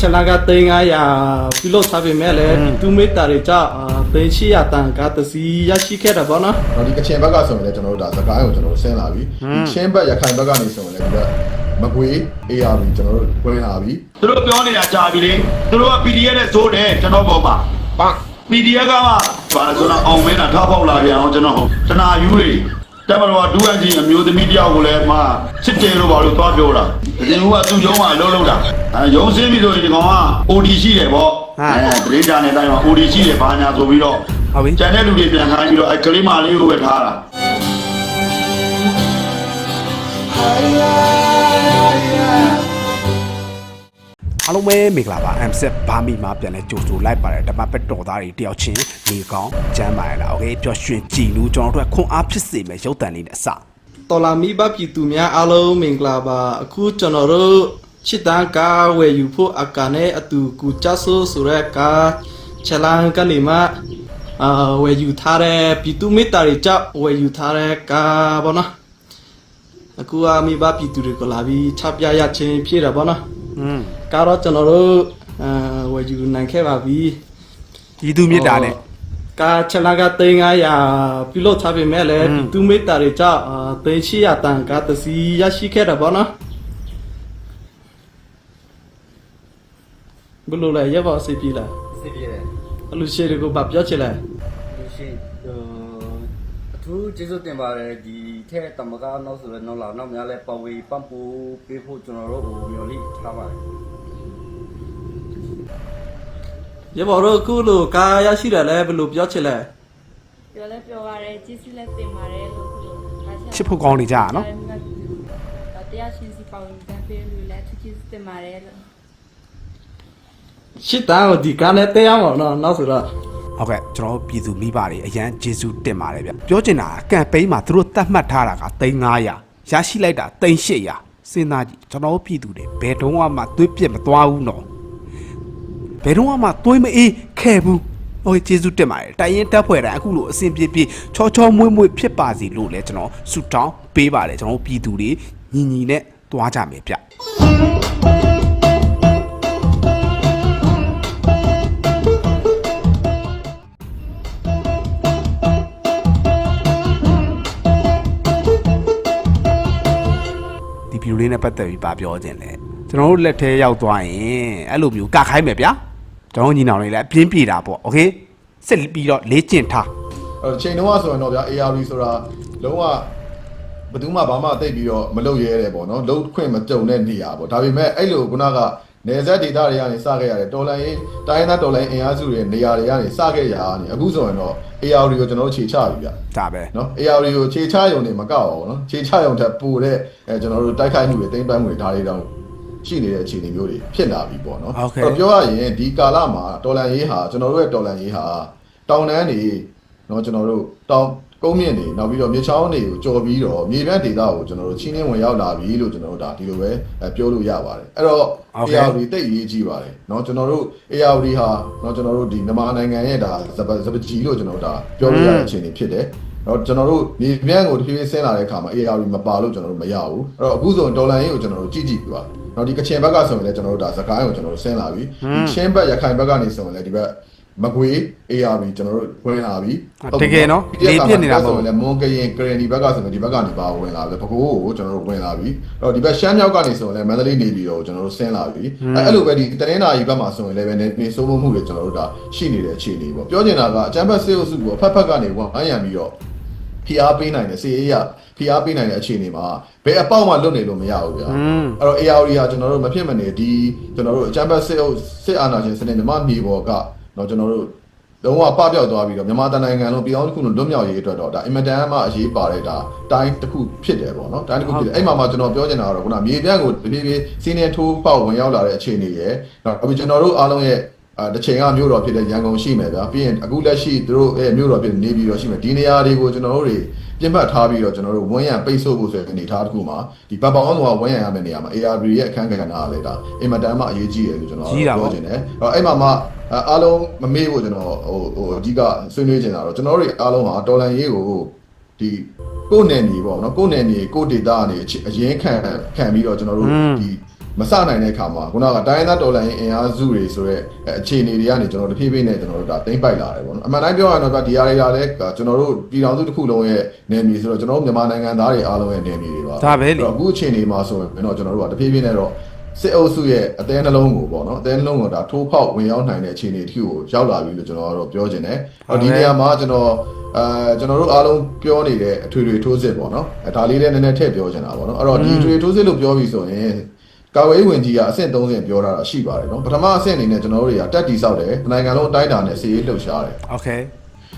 ချက်လာက3900ပြုလုပ်ထားပေမဲ့လည်းသူမိတာတွေကြောင့်အာ3800တန်ကတစီရရှိခဲ့တာပေါ့နော်တော့ဒီကချင်ဘက်ကဆိုရင်လည်းကျွန်တော်တို့ဒါစကိုင်းကိုကျွန်တော်တို့ဆင်းလာပြီဒီချင်းဘက်ရခိုင်ဘက်ကနေဆိုရင်လည်းဒီကမကွေး AR ကျွန်တော်တို့ဝင်လာပြီသူတို့ပြောနေတာကြာပြီလေသူတို့က PDF နဲ့စိုးတယ်ကျွန်တော်ပေါ်မှာပန်း PDF ကမှဘာဆိုတော့အောင်မင်းတာထားပေါက်လာပြန်အောင်ကျွန်တော်တနာယူတွေ တက်မတော်ဒူအန်ကြီးအမျိုးသမီးတယောက်ကိုလည်းမှစစ်တယ်လို့ဘာလို့သွားပြောတာဒီလူကသူ့ရုံးမှာအလုပ်လုပ်တာအဲရုံးစင်းပြီဆိုရင်ဒီကောင်က OD ရှိတယ်ပေါ့အဲတရေကြတဲ့တိုင်းမှာ OD ရှိတယ်ဘာညာဆိုပြီးတော့ဟုတ်ပြီကျန်တဲ့လူတွေပြန်ခိုင်းပြီးတော့အဲကလေးမလေးကိုပဲထားတာ အားလုံးပဲမင်္ဂလာပါ M7 ဘာမီမှာပြန်လဲကြိုဆိုလိုက်ပါတယ်တပတ်ပက်တော်သားတွေတယောက်ချင်းနေကောင်းကျမ်းပါရလားโอเคပျော်ရွှင်ကြည်နူးကျွန်တော်တို့ကခွန်အားဖြစ်စေမယ်ရုပ်တံလေးနဲ့အစ တော်လာမိဘပြည်သူများအားလုံးမင်္ဂလာပါအခုကျွန်တော်တို့ချစ်တန်းကားဝယ်ယူဖို့အကာနဲ့အတူကူချဆိုးဆိုတဲ့ကားချက်လန်ကနေမှအာဝယ်ယူထားတဲ့ပြည်သူမိသားတွေကြောင့်ဝယ်ယူထားတဲ့ကားပေါ့နော်အခုအမိဘပြည်သူတွေကိုလာပြီးချပြရချင်းဖြစ်တာပေါ့နော် อืม ကားတော့ကျွန်တော်တို့အာဝယ်ယူနိုင်ခဲ့ပါပြီဒီသူမြစ်တာနဲ့ကားချက်လာက3900ပြုလုပ်ထားပေမဲ့လည်းပြည်သူမိသားတွေကြောင့်အာ3800တန်ကတစီရရှိခဲ့တာပေါ့နော်ဘယ်လိုလဲရပါစိတ်ပြေးလားစစ်ပြည့်တယ်အလူရှိတွေကိုဗပြောချင်လဲလူရှိဟို အထူးကျေးဇူးတင်ပါတယ်ဒီထဲတမကနောက်ဆိုလည်းနောက်လာနောက်များလဲပဝေပန့်ပူပေးဖို့ကျွန်တော်တို့ဟိုမျိုးလေးထားပါတယ်ရပါတော့အခုလိုကားရရှိတယ်လဲဘယ်လိုပြောချင်လဲပြောလဲပြောပါတယ်ကျေးဇူးလည်းတင်ပါတယ်လို့ဆိုတော့ချစ်ဖို့ကောင်းနေကြတာနော်တရားရှင်စီပေါင်းတဲ့ပေးလို့လည်းကျေးဇူးတင်ပါတယ်လို့ရှစ်တန်းကိုဒီကားနဲ့တဲရမှာနော်နောက်ဆိုတော့ ဟုတ်ကဲ့ကျွန်တော်တို့ပြည်သူမိဘတွေအရန်ဂျေစုတင်ပါတယ်ဗျပြောချင်တာကကမ်ပိန်းမှာသူတို့တတ်မှတ်ထားတာက3900ရရှိလိုက်တာ3800စဉ်းစားကြည့်ကျွန်တော်တို့ပြည်သူတွေဘယ်တုန်းမှသွေးပြစ်မသွားဘူးနော်ဘယ်တုန်းမှသွေးမအေးခဲ့ဘူးโอเคကျေးဇူးတင်ပါတယ်တိုင်ရင်တက်ဖွဲ့တိုင်းအခုလိုအဆင်ပြေပြေချောချောမွေ့မွေ့ဖြစ်ပါစေလို့လည်းကျွန်တော်ဆုတောင်းပေးပါတယ်ကျွန်တော်တို့ပြည်သူတွေညီညီနဲ့တွားကြမယ်ဗျ ဗီဒီယိုလေးနဲ့ပတ်သက်ပြီးပါပြောခြင်းလဲကျွန်တော်တို့လက်ထဲရောက်သွားရင်အဲ့လိုမျိုးကခိုင်းမယ်ဗျာကျွန်တော်ညီနောင်တွေလည်းအပြင်းပြေတာပေါ့โอเคစစ်ပြီးတော့လေ့ကျင့်ထား အဲ့တော့ချိန်တုန်းကဆိုရင်တော့ဗျာ AR ဆိုတာလုံးဝဘယ်သူမှဘာမှသိပ်ပြီးတော့မလုပ်ရဲတယ်ပေါ့နော်လုံးခွင့်မကြုံတဲ့နေရာပေါ့ဒါပေမဲ့အဲ့လိုခုနက နေဆက်ဒေတာတွေကနေစခဲ့ရတယ်တော်လိုင်းတိုင်းသားတော်လိုင်းအင်အားစုတွေနေရာတွေကနေစခဲ့ရတာနေအခုဆိုရင်တော့ AR တွေကိုကျွန်တော်တို့ခြေချပြီဗျ ဒါပဲ နော် AR တွေကိုခြေချရုံနေမကောက်အောင်နော်ခြေချရုံထက်ပိုတဲ့အဲကျွန်တော်တို့တိုက်ခိုက်မှုတွေတိမ့်ပန်းမှုတွေဒါတွေတောင်ရှိနေတဲ့အခြေအနေမျိုးတွေဖြစ်လာပြီပေါ့နော် โอเค တော့ပြောရရင်ဒီကာလမှာတော်လန်ရေးဟာကျွန်တော်တို့ရဲ့တော်လန်ရေးဟာတောင်တန်းနေเนาะကျွန်တော်တို့တောင် ကုန်းမြင့်နေနောက်ပြီးတော့မြေချောင်းတွေကိုကြော်ပြီးတော့မြေပြန့်ဒေသကိုကျွန်တော်တို့ချင်းချင်းဝင်ရောက်လာပြီလို့ကျွန်တော်တို့ဒါဒီလိုပဲအဲပြောလို့ရပါတယ်အဲ့တော့ AR တွေတိတ်ရေးကြည့်ပါတယ်เนาะကျွန်တော်တို့ AR တွေဟာเนาะကျွန်တော်တို့ဒီမြန်မာနိုင်ငံရဲ့ဒါစပစပကြီးလို့ကျွန်တော်တို့ဒါပြောလို့ရတဲ့အခြေအနေဖြစ်တယ်တော့ကျွန်တော်တို့မြေပြန့်ကိုတဖြည်းဖြည်းဆင်းလာတဲ့အခါမှာ AR မပါလို့ကျွန်တော်တို့မရဘူးအဲ့တော့အခုဆိုရင်ဒေါ်လာရင်းကိုကျွန်တော်တို့ကြည့်ကြည့်ပြပါတော့ဒီကချင်ဘက်ကဆိုရင်လည်းကျွန်တော်တို့ဒါစကိုင်းကိုကျွန်တော်တို့ဆင်းလာပြီဒီချင်းဘက်ရခိုင်ဘက်ကနေဆိုရင်လည်းဒီဘက် မကွေး AR ကျွန်တော်တို့ဝင်လာပြီတကယ်နော်လေပြစ်နေတာမဟုတ်ဆိုရင်လည်းမွန်ကရင်ကရင်ဒီဘက်ကဆိုရင်ဒီဘက်ကနေပါဝင်လာပြီပကိုးကိုကျွန်တော်တို့ဝင်လာပြီအဲ့တော့ဒီဘက်ရှမ်းမြောက်ကနေဆိုရင်လည်းမန္တလေးနေပြီးတော့ကျွန်တော်တို့ဆင်းလာပြီအဲ့အဲ့လိုပဲဒီတနင်္လာရီဘက်မှာဆိုရင်လည်းပဲနေနေစိုးမိုးမှုတွေကျွန်တော်တို့ဒါရှိနေတဲ့အခြေအနေပေါ့ပြောချင်တာကအချမ်းဘက်စေအုပ်စုကိုအဖက်ဖက်ကနေဝိုင်းရံပြီးတော့ဖိအားပေးနိုင်တယ်စီအေးရဖိအားပေးနိုင်တဲ့အခြေအနေမှာဘယ်အပေါက်မှလွတ်နေလို့မရဘူးဗျာအဲ့တော့ AR ဟာကျွန်တော်တို့မဖြစ်မနေဒီကျွန်တော်တို့အချမ်းဘက်စစ်အုပ်စစ်အာဏာရှင်စနစ်မြမမြေပေါ်က တော့ကျွန်တော်တို့လုံးဝပပျောက်သွားပြီးတော့မြန်မာတနိုင်ငံလုံးပြည်အောင်တစ်ခုလုံးလွတ်မြောက်ရေးအတွက်တော့ဒါအင်မတန်မှအရေးပါတဲ့ဒါတိုင်းတစ်ခုဖြစ်တယ်ပေါ့နော်တိုင်းတစ်ခုဖြစ်တယ်အဲ့မှာမှကျွန်တော်ပြောချင်တာကတော့ခုနမြေပြန့်ကိုတဖြည်းဖြည်းစီးနေထိုးပေါက်ဝင်ရောက်လာတဲ့အခြေအနေရယ်နောက်ပြီးကျွန်တော်တို့အားလုံးရဲ့ အဲတစ်ချိန်ကမြို့တော်ဖြစ်တဲ့ရန်ကုန်ရှိမယ်ဗျာပြီးရင်အခုလက်ရှိသူတို့ရဲ့မြို့တော်ဖြစ်နေပြီးတော့ရှိမယ်ဒီနေရာတွေကိုကျွန်တော်တို့တွေပြင်ပထားပြီးတော့ကျွန်တော်တို့ဝန်းရံပိတ်ဆို့ဖို့ဆိုတဲ့အနေအထားတစ်ခုမှာဒီဘဘောင်းကဝန်းရံရမယ့်နေရာမှာ ARB ရဲ့အခန်းကဏ္ဍကလည်းဒါအင်မတန်မှအရေးကြီးတယ်လို့ကျွန်တော်ပြောချင်တယ်အဲ့တော့အဲ့မှာမှအားလုံးမမေ့ဖို့ကျွန်တော်ဟိုဟိုအဓိကဆွေးနွေးချင်တာတော့ကျွန်တော်တို့အားလုံးဟာတော်လန်ရေးကိုဒီကိုယ်နယ်မြေပေါ့နော်ကိုယ်နယ်မြေကိုယ်ဒေတာကနေအရင်ခံခံပြီးတော့ကျွန်တော်တို့ဒီ မစနိုင်တဲ့အခါမှာခုနကတိုင်းရင်းသားတော်လှန်ရေးအင်အားစုတွေဆိုတဲ့အဲအခြေအနေတွေကနေကျွန်တော်တို့တဖြည်းဖြည်းနဲ့ကျွန်တော်တို့ဒါတိမ့်ပိုက်လာတယ်ပေါ့နော်အမှန်တိုင်းပြောရရင်တော့ဒီအရာတွေကလည်းကျွန်တော်တို့ပြည်တော်စုတစ်ခုလုံးရဲ့နယ်မြေဆိုတော့ကျွန်တော်တို့မြန်မာနိုင်ငံသားတွေအားလုံးရဲ့နယ်မြေတွေပါဒါပဲလေအဲ့တော့အခုအခြေအနေမှာဆိုရင်တော့ကျွန်တော်တို့ကတဖြည်းဖြည်းနဲ့တော့စစ်အုပ်စုရဲ့အသေးနှလုံးကိုပေါ့နော်အသေးနှလုံးကိုဒါထိုးဖောက်ဝင်ရောက်နိုင်တဲ့အခြေအနေတစ်ခုကိုရောက်လာပြီလို့ကျွန်တော်ကတော့ပြောချင်တယ်။အော်ဒီနေရာမှာကျွန်တော်အဲကျွန်တော်တို့အားလုံးပြောနေတဲ့အထွေထွေထိုးစစ်ပေါ့နော်။အဲဒါလေးလည်းနည်းနည်းထည့်ပြောချင်တာပေါ့နော်။အဲ့တော့ဒီအထွေထွေထိုးစစ်လို့ပြောပြီဆိုရင် ကာဝေးဝင်ကြီးကအဆင့်30ပြောတာရှိပါတယ်နော်။ပထမအဆင့်အနေနဲ့ကျွန်တော်တို့တွေကတက်တီဆောက်တယ်။နိုင်ငံလုံးအတိုင်းအတာနဲ့စီရေးလှုပ်ရှားတယ် โอเค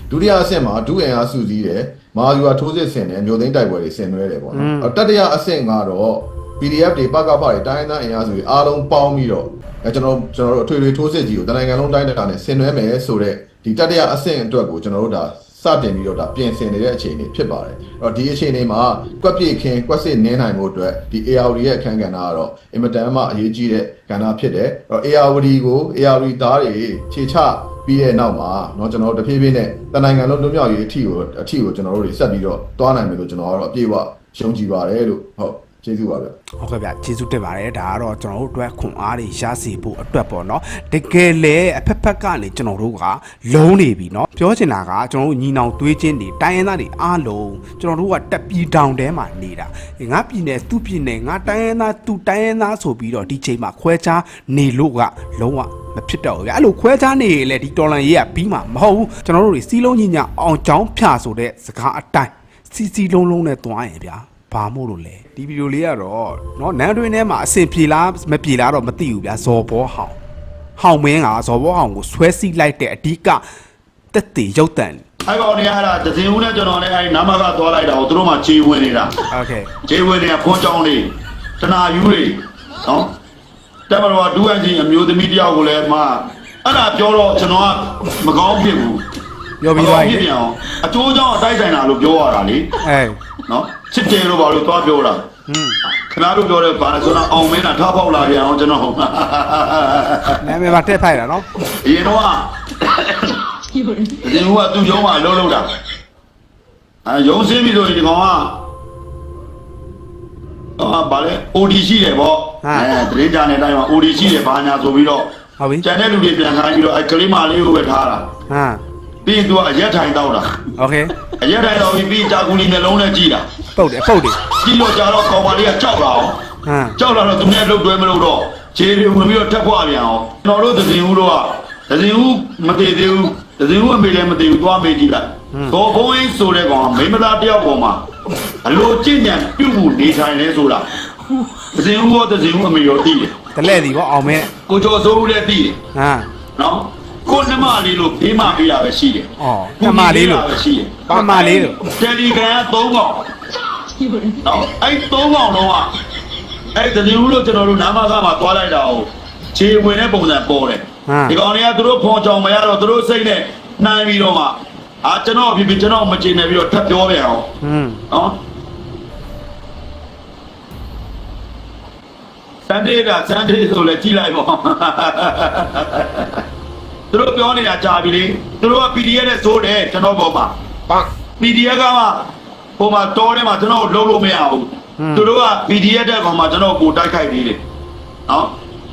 ဒုတိယအဆင့်မှာဒုအင်အားစုစည်းတယ်မာယူဟာထိုးစစ်ဆင်တယ်မျိုးသိန်းတိုက်ပွဲတွေဆင်နွှဲတယ်ပေါ့နော်အဲ့တတိယအဆင့်ကတော့ PDF တွေပကဖတွေတိုင်းရင်းသားအင်အားစုတွေအားလုံးပေါင်းပြီးတော့အဲကျွန်တော်ကျွန်တော်တို့အထွေထွေထိုးစစ်ကြီးကိုတနိုင်ငံလုံးတိုင်းတာနဲ့ဆင်နွှဲမယ်ဆိုတော့ဒီတတိယအဆင့်အတွက်ကိုကျွန်တော်တို့ဒါစ တင်ပြီးတော့ဒါပြင်ဆင်နေတဲ့အခြေအနေဖြစ်ပါတယ်အဲ့တော့ဒီအခြေအနေမှာကွက်ပြေခင်းကွက်စစ်နင်းနိုင်မှုအတွက်ဒီ ARD ရဲ့အခန်းကဏ္ဍကတော့အင်မတန်မှအရေးကြီးတဲ့ကဏ္ဍဖြစ်တယ်အဲ့တော့ ARD ကို ARD သားတွေခြေချပြီးတဲ့နောက်မှာเนาะကျွန်တော်တို့တဖြည်းဖြည်းနဲ့တနိုင်ငံလုံးလွတ်မြောက်ရေးအထီကိုအထီကိုကျွန်တော်တို့တွေဆက်ပြီးတော့တွားနိုင်မယ်လို့ကျွန်တော်ကတော့အပြည့်အဝယုံကြည်ပါတယ်လို့ဟုတ် ကျေးဇူးပါဗျဟုတ်ကဲ့ဗျကျေးဇူးတင်ပါတယ်ဒါကတော့ကျွန်တော်တို့အတွက်ခွန်အားတွေရရှိဖို့အတွက်ပေါ့နော်တကယ်လေအဖက်ဖက်ကနေကျွန်တော်တို့ကလုံးနေပြီနော်ပြောချင်တာကကျွန်တော်တို့ညီနောင်သွေးချင်းတွေတိုင်းရင်းသားတွေအားလုံးကျွန်တော်တို့ကတက်ပြီးတောင်တဲမှာနေတာငါပြည်နယ်သူ့ပြည်နယ်ငါတိုင်းရင်းသားသူ့တိုင်းရင်းသားဆိုပြီးတော့ဒီချိန်မှာခွဲခြားနေလို့ကလုံးဝမဖြစ်တော့ဘူးဗျအဲ့လိုခွဲခြားနေရင်လေဒီတော်လန်ရေးကပြီးမှာမဟုတ်ဘူးကျွန်တော်တို့တွေစီးလုံးညီညာအောင်ချောင်းဖြာဆိုတဲ့စကားအတိုင်းစီစီလုံးလုံးနဲ့တွားရင်ဗျာ ဘာမို့လို့လဲဒီဗီဒီယိုလေးကတော့เนาะနန်းတွင်းထဲမှာအဆင်ပြေလားမပြေလားတော့မသိဘူးဗျာဇော်ဘောဟောင်ဟောင်မင်းကဇော်ဘောဟောင်ကိုဆွဲစီးလိုက်တဲ့အဓိကတက်တည်ရုပ်တံ အဲ့ကောင်နေရတာတစင်ဦးနဲ့ကျွန်တော်နဲ့အဲ့နာမကသွားလိုက်တာကိုသူတို့မှခြေဝင်နေတာ โอเค ခြေဝင်နေတာခွန်ကြောင်းလေးတနာယူတွေနော်တက်မတော်ဒူအန်ကြီးအမျိုးသမီးတယောက်ကိုလည်းမအဲ့ဒါပြောတော့ကျွန်တော်ကမကောင်းဖြစ်ဘူး ပြောပြီးသွား မ ပြီ ကောင်းဖြစ်ပြန်အောင်အကျိုးကြောင့်အတိုက်ဆိုင်တာလို့ပြောရတာလေ အဲ နော်ချစ်တယ်လို့ဘာလို့သွားပြောတာဟွန်းခဏတို့ပြောတဲ့ဘာလဲဆိုတော့အောင်မင်းကထားပေါက်လာပြန်အောင်ကျွန်တော်ဟုတ်လားနာမည်ပါတက်ဖိုက်တာနော်အရင်တော့ဒီကသူ့ရုံးမှာလှုပ်လှုပ်တာအဲရုံးစင်းပြီဆိုရင်ဒီကောင်ကအာဗါလဲ OD ရှိတယ်ဗောအဲတရင်ကြနေတိုင်းမှာ OD ရှိတယ်ဘာညာဆိုပြီးတော့ကျန်တဲ့လူတွေပြန်ခိုင်းပြီးတော့အဲကလေးမလေးကိုပဲထားတာဟမ် ပြီးရင်သူကအရက်ထိုင်တော့တာ โอเค အရက်ထိုင်တော့ပြီးပြီးကြာကူလီနှလုံးနဲ့ကြည်တာ ပုတ်တယ်ပုတ်တယ် ကြည့်လို့ကြာတော့ကောင်မလေးကကြောက်လာအောင် ဟမ် ကြောက်လာတော့သူနဲ့လှုပ်တွဲမလို့တော့ခြေတွေဝင်ပြီးတော့ထက်ခွာပြန်အောင်ကျွန်တော်တို့သဇင်ဦးတို့ကသဇင်ဦးမတည်သေးဘူးသဇင်ဦးအမေလည်းမတည်ဘူးသွားမေးကြည့်လိုက်သောဘုံအင်းဆိုတဲ့ကောင်ကမိန်းမသားတယောက်ပေါ်မှာအလိုကျင့်ကြံပြုမှုနေထိုင်လဲဆိုတာသဇင်ဦးရောသဇင်ဦးအမေရောသိတယ် တလဲစီပေါ့အောင်မင်း ကိုကျော်စိုးဦးလည်းသိတယ် ဟမ် နော် ကိုနှမလေးလို့ဖေးမပေးတာပဲရှိတယ်အော်နှမလေးလို့ပဲရှိတယ်နှမလေးလို့တယ်လီဂရမ်က3កောင်နော်အဲ့3កောင်လုံးကအဲ့တည်းဦးလို့ကျွန်တော်တို့နာမကမှာသွားလိုက်တာကိုခြေဝင်တဲ့ပုံစံပေါ်တယ်ဒီကောင်တွေကသူတို့ဖော်ကြောင်မရတော့သူတို့စိတ်နဲ့နှမ်းပြီးတော့မှအာကျွန်တော်ဖြစ်ဖြစ်ကျွန်တော်မချင်နေပြီးတော့ထပ်ပြောပြန်အောင်ဟွန်းနော်စန်ဒေးကစန်ဒေးဆိုလဲကြည်လိုက်ပေါ့ သူတို့ပြောနေတာကြာပြီလေသူတို့က PDF နဲ့စိုးတယ်ကျွန်တော်ပေါ်မှာ PDF ကမှဟိုမှာတောထဲမှာကျွန်တော်လုံးလို့မရဘူးသူတို့က PDF တဲ့ကောင်မှကျွန်တော်ကိုတိုက်ခိုက်သေးတယ်နော်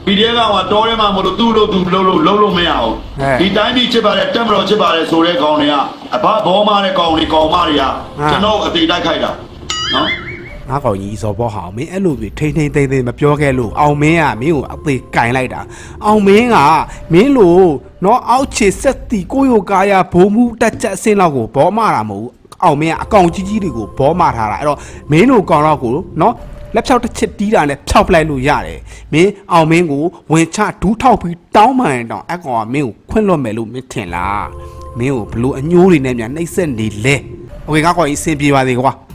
PDF ကမှတောထဲမှာမလို့သူ့လို့သူလုံးလို့လုံးလို့မရဘူးဒီတိုင်းပြည်ချစ်ပါတယ်တက်မတော်ချစ်ပါတယ်ဆိုတဲ့ကောင်တွေကအဘဘောမတဲ့ကောင်တွေကောင်မတွေကကျွန်တော်အသေးတိုက်ခိုက်တာနော် ငါကောင်ကြီးဇော်ဘောဟာမင်းအဲ့လိုပြီးထိန်ထိန်သိမ့်သိမ့်မပြောခဲ့လို့အောင်မင်းကမင်းကိုအသေးကင်လိုက်တာအောင်မင်းကမင်းလို့နော်အောက်ခြေဆက်တီကိုယိုကာယာဘုံမှုတက်ချက်အစင်းလောက်ကိုဘောမာတာမဟုတ်အောင်မင်းကအကောင်ကြီးကြီးတွေကိုဘောမာထားတာအဲ့တော့မင်းတို့ကောင်တော့ကိုနော်လက်ဖြောက်တစ်ချက်တီးတာနဲ့ဖြောက်ပလိုက်လို့ရတယ်။မင်းအောင်မင်းကိုဝင်ချဒူးထောက်ပြီးတောင်းပန်တောင်းအကောင်ကမင်းကိုခွင့်လွှတ်မယ်လို့မင်းထင်လား။မင်းကိုဘလို့အညိုးတွေနဲ့များနှိပ်စက်နေလဲ။ Okay ကောက်ကောက်ကြီးအဆင်ပြေပါစေကွာ။